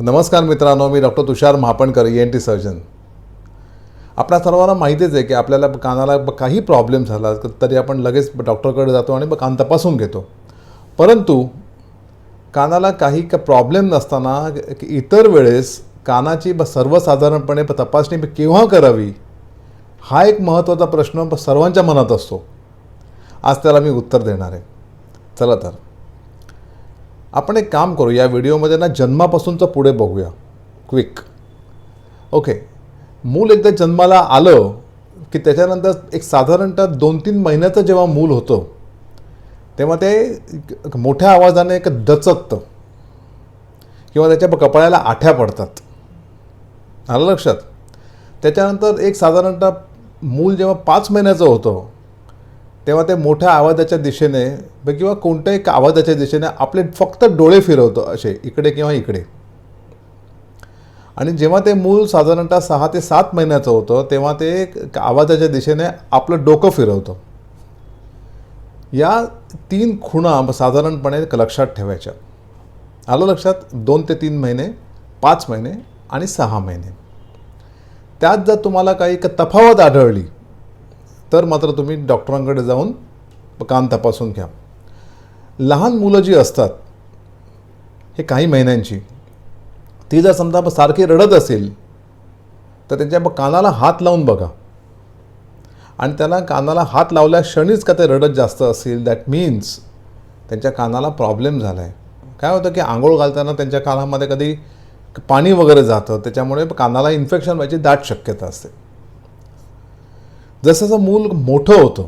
नमस्कार मित्रांनो मी doctor Tushar Mahapankar E N T surgeon आपल्या सर्वांना माहितीच आहे की आपल्याला कानाला काही प्रॉब्लेम झाला तरी आपण लगेच डॉक्टरकडे जातो आणि मग कान तपासून घेतो. परंतु कानाला काही का प्रॉब्लेम नसताना इतर वेळेस कानाची ब- सर्वसाधारणपणे तपासणी केव्हा करावी हा एक महत्त्वाचा प्रश्न सर्वांच्या मनात असतो. आज त्याला मी उत्तर देणार आहे. चला तर. आपण एक काम करू या व्हिडिओमध्ये ना जन्मापासूनचं पुढे बघूया. क्विक ओके मूल एकदा जन्माला आलं की त्याच्यानंतर एक साधारणतः दोन तीन महिन्याचं जेव्हा मूल होतं तेव्हा ते मोठ्या आवाजाने एक दचकतं. किंवा त्याच्या कपाळाला आठ्या पडतात. आलं लक्षात? त्याच्यानंतर एक साधारणतः मूल जेव्हा पाच महिन्याचं होतं तेव्हा ते मोठ्या आवाजाच्या दिशेने किंवा कोणत्याही एक आवाजाच्या दिशेने आपले फक्त डोळे फिरवतो असे इकडे किंवा इकडे. आणि जेव्हा ते मूल साधारणतः सहा ते सात महिन्याचं होतं तेव्हा ते आवाजाच्या दिशेने आपलं डोकं फिरवतं. या तीन खुणा साधारणपणे लक्षात ठेवायच्या. आलं लक्षात? दोन ते तीन महिने पाच महिने आणि सहा महिने. त्यात जर तुम्हाला काही एक तफावत आढळली तर मात्र तुम्ही डॉक्टरांकडे जाऊन कान तपासून घ्या. लहान मुलं जी असतात हे काही महिन्यांची ती जर समजा सारखी रडत असेल तर त्यांच्या कानाला हात लावून बघा. आणि त्याला कानाला हात लावल्या क्षणीच का ते रडत जास्त असेल दॅट मीन्स त्यांच्या कानाला प्रॉब्लेम झाला आहे काय होतं की आंघोळ घालताना त्यांच्या कानामध्ये कधी पाणी वगैरे जातं त्याच्यामुळे कानाला इन्फेक्शन व्हायची दाट शक्यता असते. जसं मूल मोठं होतं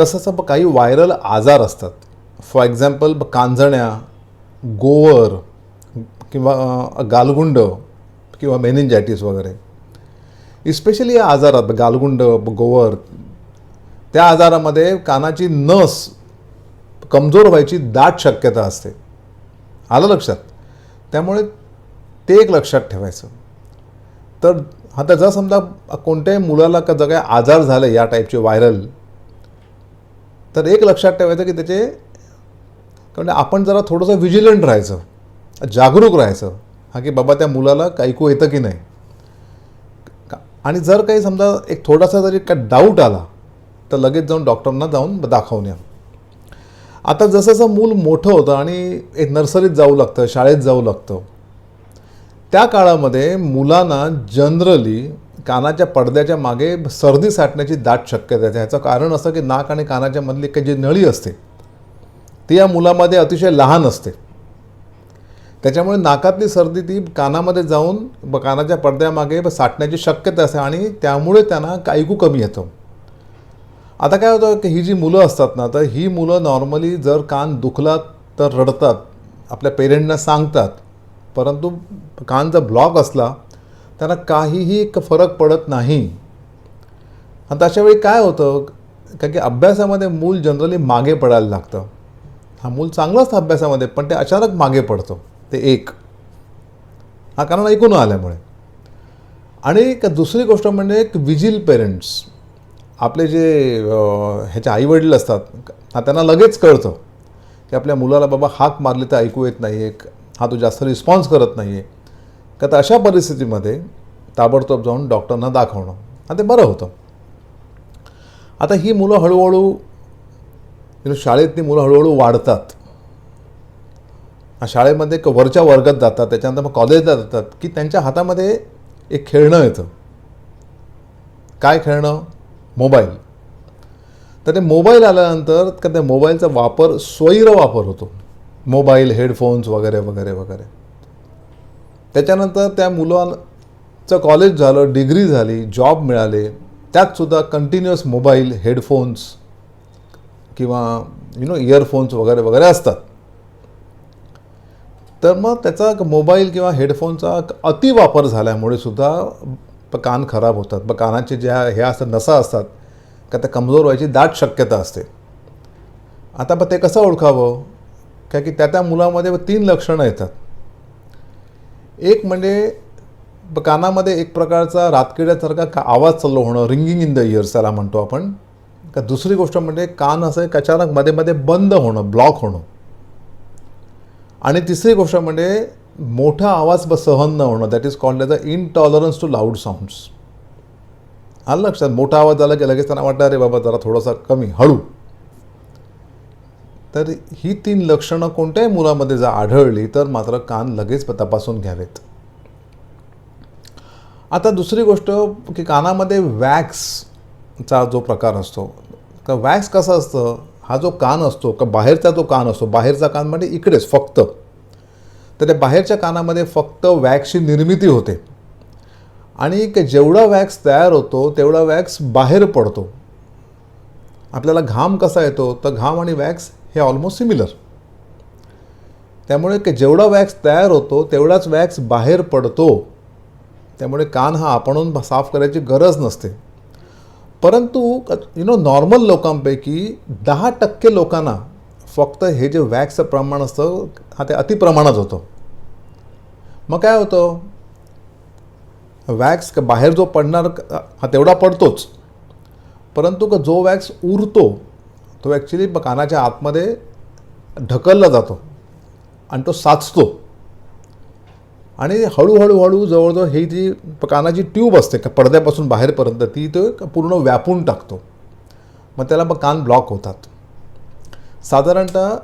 तसंच काही व्हायरल आजार असतात. फॉर एक्झाम्पल कांजण्या गोवर किंवा गालगुंड किंवा मेनिंजायटिस वगैरे. इस्पेशली या आजारात गालगुंड गोवर त्या आजारामध्ये कानाची नस कमजोर व्हायची दाट शक्यता असते. आलं लक्षात? त्यामुळे ते एक लक्षात ठेवायचं. तर आता जर समजा कोणत्याही मुलाला का जर काही आजार झाले या टाईपचे व्हायरल तर एक लक्षात ठेवायचं की त्याचे कारण आपण जरा थोडंसं विजिलंट राहायचं जागरूक राहायचं. हा की बाबा त्या मुलाला ऐकू येतं की नाही. का- आणि जर काही समजा एक थोडासा जरी का डाऊट आला तर लगेच जाऊन डॉक्टरांना जाऊन दाखवून या. आता जसं जसं मूल मोठं होतं आणि एक नर्सरीत जाऊ लागतं शाळेत जाऊ लागतं त्या काळामध्ये मुलांना जनरली कानाच्या पडद्याच्या मागे सर्दी साठण्याची दाट शक्यता आहे. ह्याचं कारण असं की नाक आणि कानाच्या मधली काही जी नळी असते ती या मुलामध्ये अतिशय लहान असते. त्याच्यामुळे नाकातली सर्दी ती कानामध्ये जाऊन ब- कानाच्या पडद्यामागे साठण्याची शक्यता असते आणि त्यामुळे त्यांना ऐकू कमी येतं. आता काय होतं की ही जी मुलं असतात ना तर ही मुलं नॉर्मली जर कान दुखला तर रडतात आपल्या पेरेंटना सांगतात परंतु कान जर ब्लॉक असला त्यांना काहीही फरक पडत नाही. आता अशा वेळी काय होतं कारण की अभ्यासामध्ये मूल जनरली मागे पडायला लागतं. हा मूल चांगलं असतं अभ्यासामध्ये पण ते अचानक मागे पडतं. ते एक. हा कारण ऐकून आल्यामुळे. आणि एक दुसरी गोष्ट म्हणजे एक विजिल पेरेंट्स. आपले जे ह्याचे आईवडील असतात हा त्यांना लगेच कळतं की आपल्या मुलाला बाबा हाक मारली तर ऐकू येत नाही एक हा तो जास्त रिस्पॉन्स करत नाही आहे का तर अशा परिस्थितीमध्ये ताबडतोब जाऊन डॉक्टरना दाखवणं. आणि ते बरं होतं. आता ही मुलं हळूहळू शाळेतली मुलं हळूहळू वाढतात. शाळेमध्ये एक वरच्या वर्गात जातात त्याच्यानंतर मग कॉलेजला जातात की त्यांच्या हातामध्ये एक खेळणं येतं. काय खेळणं? मोबाईल. तर ते मोबाईल आल्यानंतर का त्या मोबाईलचा वापर स्वैर वापर होतो. मोबाईल हेडफोन्स वगैरे वगैरे वगैरे. त्याच्यानंतर त्या मुलांचं कॉलेज झालं डिग्री झाली जॉब मिळाले. त्यातसुद्धा कंटिन्युअस मोबाईल हेडफोन्स किंवा यु नो इयरफोन्स वगैरे वगैरे असतात. तर मग त्याचा मोबाईल किंवा हेडफोनचा अतिवापर झाल्यामुळे सुद्धा कान खराब होतात. ब कानाचे ज्या हे असतात नसा असतात का त्या कमजोर व्हायची दाट शक्यता असते. आता मग ते कसं ओळखावं? काय की त्या त्या मुलामध्ये तीन लक्षणं येतात. एक म्हणजे कानामध्ये एक प्रकारचा रातकिड्यासारखा का आवाज चालू होणं रिंगिंग इन द इयर्स त्याला म्हणतो आपण. का दुसरी गोष्ट म्हणजे कान असं अचानक मध्ये मध्ये बंद होणं ब्लॉक होणं. आणि तिसरी गोष्ट म्हणजे मोठा आवाज ब- सहन न होणं that is called as a intolerance to loud sounds आलं लक्षात? मोठा आवाज झाला की लगेच त्यांना वाटतं अरे बाबा जरा थोडासा कमी हळू. तर ही तीन लक्षणं कोणत्याही मुलामध्ये जर आढळली तर मात्र कान लगेच तपासून घ्यावेत. आता दुसरी गोष्ट की कानामध्ये वॅक्सचा जो प्रकार असतो का वॅक्स कसा असतं? हा जो कान असतो का बाहेरचा जो कान असतो बाहेरचा कान म्हणजे इकडेच फक्त. तर त्या बाहेरच्या कानामध्ये फक्त वॅक्सची निर्मिती होते. आणि जेवढा वॅक्स तयार होतो तेवढा वॅक्स बाहेर पडतो. आपल्याला घाम कसा येतो? तर घाम आणि वॅक्स हे ऑलमोस्ट सिमिलर त्यामुळे जेवढा वॅक्स तयार होतो तेवढाच वॅक्स बाहेर पडतो. त्यामुळे कान हा आपण साफ करायची गरज नसते. परंतु यु नो नॉर्मल लोकांपैकी दहा टक्के लोकांना फक्त हे जे वॅक्सचं प्रमाण असतं हा ते अतिप्रमाणात होतं. मग काय होतं? वॅक्स बाहेर जो पडणार हा तेवढा पडतोच. परंतु का जो वॅक्स उरतो तो ॲक्च्युली कानाच्या आतमध्ये ढकलला जातो आणि तो साचतो. आणि हळूहळू हळू जवळजवळ ही जी कानाची ट्यूब असते का पडद्यापासून बाहेरपर्यंत ती तो पूर्ण व्यापून टाकतो. मग त्याला मग कान ब्लॉक होतात. साधारणतः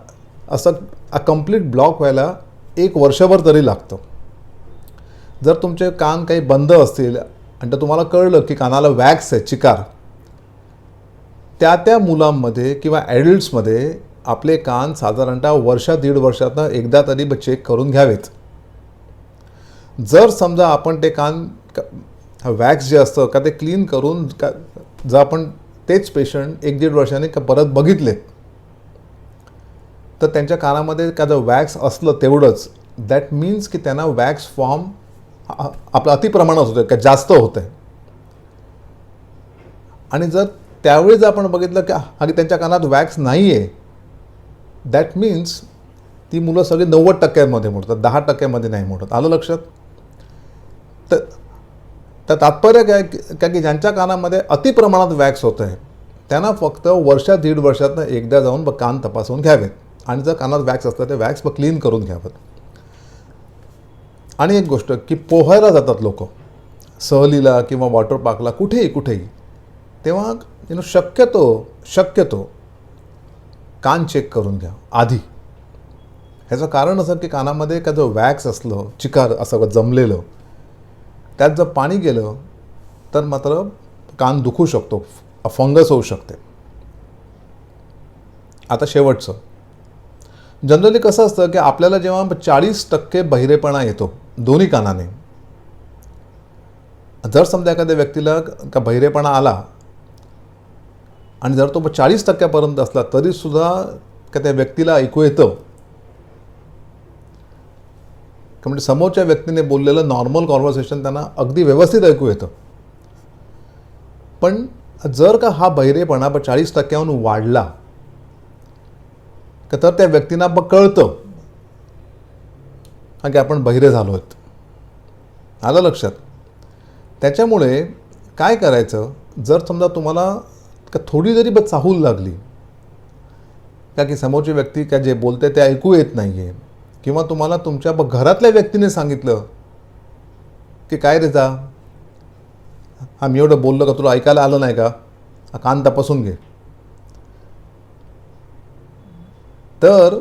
असं कंप्लीट ब्लॉक व्हायला एक वर्षभर तरी लागतं. जर तुमचे कान काही बंद असतील आणि तर तुम्हाला कळलं की कानाला वॅक्स आहे चिकार त्या त्या मुलांमध्ये किंवा ॲडल्ट्समध्ये आपले कान साधारणतः वर्षा दीड वर्षातनं एकदा तरी चेक करून घ्यावेत. जर समजा आपण ते कान वॅक्स जे असतं का ते क्लीन करून का जर आपण तेच पेशंट एक दीड वर्षाने का परत बघितले तर त्यांच्या कानामध्ये का जर वॅक्स असलं तेवढंच दॅट मीन्स की त्यांना वॅक्स फॉर्म आपलं अतिप्रमाणात होतं का जास्त होतं आहे आणि जर त्यावेळी जर आपण बघितलं की अगदी त्यांच्या कानात वॅक्स नाही आहे दॅट मीन्स ती मुलं सगळी नव्वद टक्क्यांमध्ये मोडतात दहा टक्क्यामध्ये नाही मोडत. आलं लक्षात? तर तर तात्पर्य काय काय की ज्यांच्या कानामध्ये अतिप्रमाणात वॅक्स होतं आहे त्यांना फक्त वर्षात दीड वर्षातनं एकदा जाऊन कान तपासून घ्यावेत. आणि जर कानात वॅक्स असतं ते वॅक्स क्लीन करून घ्यावेत. आणि एक गोष्ट की पोहायला जातात लोक. सहलीला किंवा वॉटर पार्कला कुठेही कुठेही. तेव्हा यु नो शक्यतो शक्यतो कान चेक करून घ्या आधी. ह्याचं कारण असं की कानामध्ये का जो वॅक्स असलं चिकार असं जमलेलं त्यात जर पाणी गेलं तर मात्र कान दुखू शकतो फंगस होऊ शकते. आता शेवटचं. जनरली कसं असतं की आपल्याला जेव्हा चाळीस टक्के बहिरेपणा येतो दोन्ही कानाने. जर समजा एखाद्या व्यक्तीला का बहिरेपणा आला आणि जर तो चाळीस टक्क्यापर्यंत असला तरीसुद्धा का त्या व्यक्तीला ऐकू येतं? का म्हणजे समोरच्या व्यक्तीने बोललेलं नॉर्मल कॉन्व्हर्सेशन त्यांना अगदी व्यवस्थित ऐकू येतं? पण जर का हा बहिरेपणा चाळीस टक्क्याहून वाढला का तर त्या व्यक्तींना मग कळतं हा की आपण बहिरे झालो आहेत. आलं लक्षात? त्याच्यामुळे काय करायचं? जर समजा तुम्हाला का थोडी जरी बस चाहूल लागली का की समोरची व्यक्ती का जे बोलते ते ऐकू येत नाही आहे किंवा तुम्हाला तुमच्या घरातल्या व्यक्तीने सांगितलं की काय रे जा? हा मी एवढं बोललो का? तुला ऐकायला आलं नाही का? हा कान तपासून घे. तर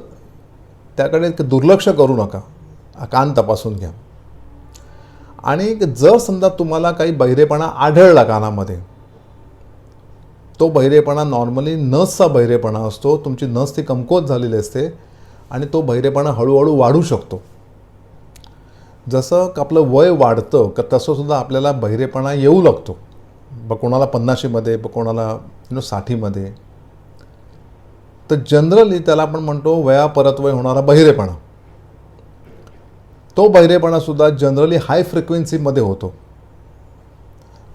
त्याकडे दुर्लक्ष करू नका. हा कान तपासून घ्या. आणि जर समजा तुम्हाला काही बहिरेपणा आढळला कानामध्ये तो बहिरेपणा नॉर्मली नसचा बहिरेपणा असतो. तुमची नस ती कमकुवत झालेली असते आणि तो बहिरेपणा हळूहळू वाढू शकतो. जसं आपलं वय वाढतं का तसंसुद्धा आपल्याला बहिरेपणा येऊ लागतो. ब कोणाला पन्नाशीमध्ये ब कोणाला यु नो साठीमध्ये. तर जनरली त्याला आपण म्हणतो वयापरत्वय होणारा बहिरेपणा. तो बहिरेपणासुद्धा जनरली हाय फ्रिक्वेन्सीमध्ये होतो.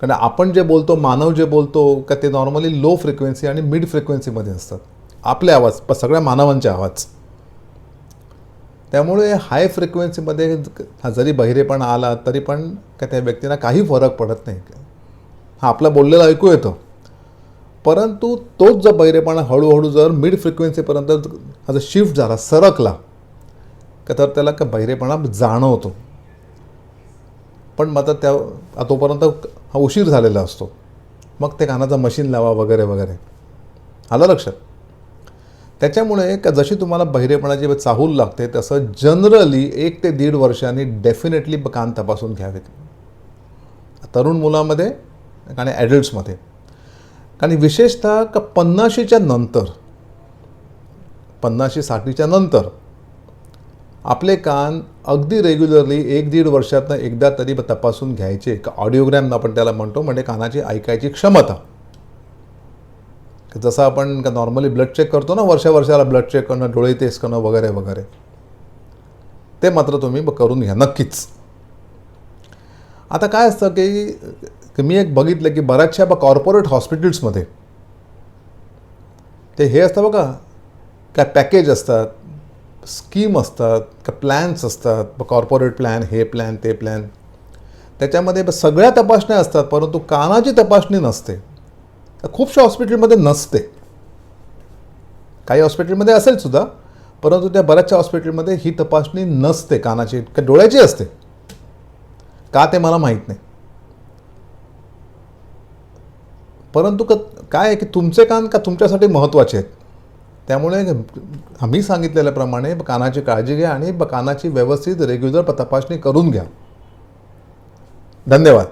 कारण आपण जे बोलतो मानव जे बोलतो का ते नॉर्मली लो फ्रिक्वेन्सी आणि मिड फ्रिक्वेन्सीमध्ये असतात. आपले आवाज प सगळ्या मानवांचे आवाज. त्यामुळे हाय फ्रिक्वेन्सीमध्ये हा जरी बहिरेपणा आला तरी पण का त्या व्यक्तींना काही फरक पडत नाही. हा आपला बोललेला ऐकू येतो. परंतु तोच जर बहिरेपणा हळूहळू जर मिड फ्रिक्वेन्सीपर्यंत हा जर शिफ्ट झाला सरकला का तर त्याला का बहिरेपणा जाणवतो. पण मात्र त्या तोपर्यंत हा उशीर झालेला असतो. मग ते कानाचं मशीन लावा वगैरे वगैरे. आलं लक्षात? त्याच्यामुळे का जशी तुम्हाला बहिरेपणाची चाहूल लागते तसं जनरली एक ते दीड वर्षांनी डेफिनेटली कान तपासून घ्यावेत. तरुण मुलामध्ये आणि ॲडल्ट्समध्ये आणि विशेषतः का पन्नाशीच्या नंतर पन्नाशी साठीच्या नंतर आपले कान अगदी रेग्युलरली एक दीड वर्षातनं एकदा तरी तपासून घ्यायचे. का ऑडिओग्रॅम आपण त्याला म्हणतो म्हणजे कानाची ऐकायची क्षमता. जसं आपण का नॉर्मली ब्लड चेक करतो ना वर्षा वर्षाला ब्लड चेक करणं डोळे टेस्ट करणं वगैरे वगैरे. ते मात्र तुम्ही करून घ्या नक्कीच. आता काय असतं की की मी एक बघितलं की बऱ्याचशा बा कॉर्पोरेट हॉस्पिटल्समध्ये ते हे असतं बघा काय पॅकेज असतात स्कीम असतात का प्लॅन्स असतात कॉर्पोरेट प्लॅन हे प्लॅन ते प्लॅन त्याच्यामध्ये सगळ्या तपासण्या असतात परंतु कानाची तपासणी नसते. खूपशा हॉस्पिटलमध्ये नसते. काही हॉस्पिटलमध्ये असेल सुद्धा परंतु त्या बऱ्याचशा हॉस्पिटलमध्ये ही तपासणी नसते कानाची का डोळ्याची असते. का ते मला माहीत नाही. परंतु क काय आहे की तुमचे कान का तुमच्यासाठी महत्त्वाचे आहेत? त्यामुळे आम्ही सांगितलेल्याप्रमाणे कानाची काळजी घ्या आणि कानाची व्यवस्थित रेग्युलर तपासणी करून घ्या. धन्यवाद.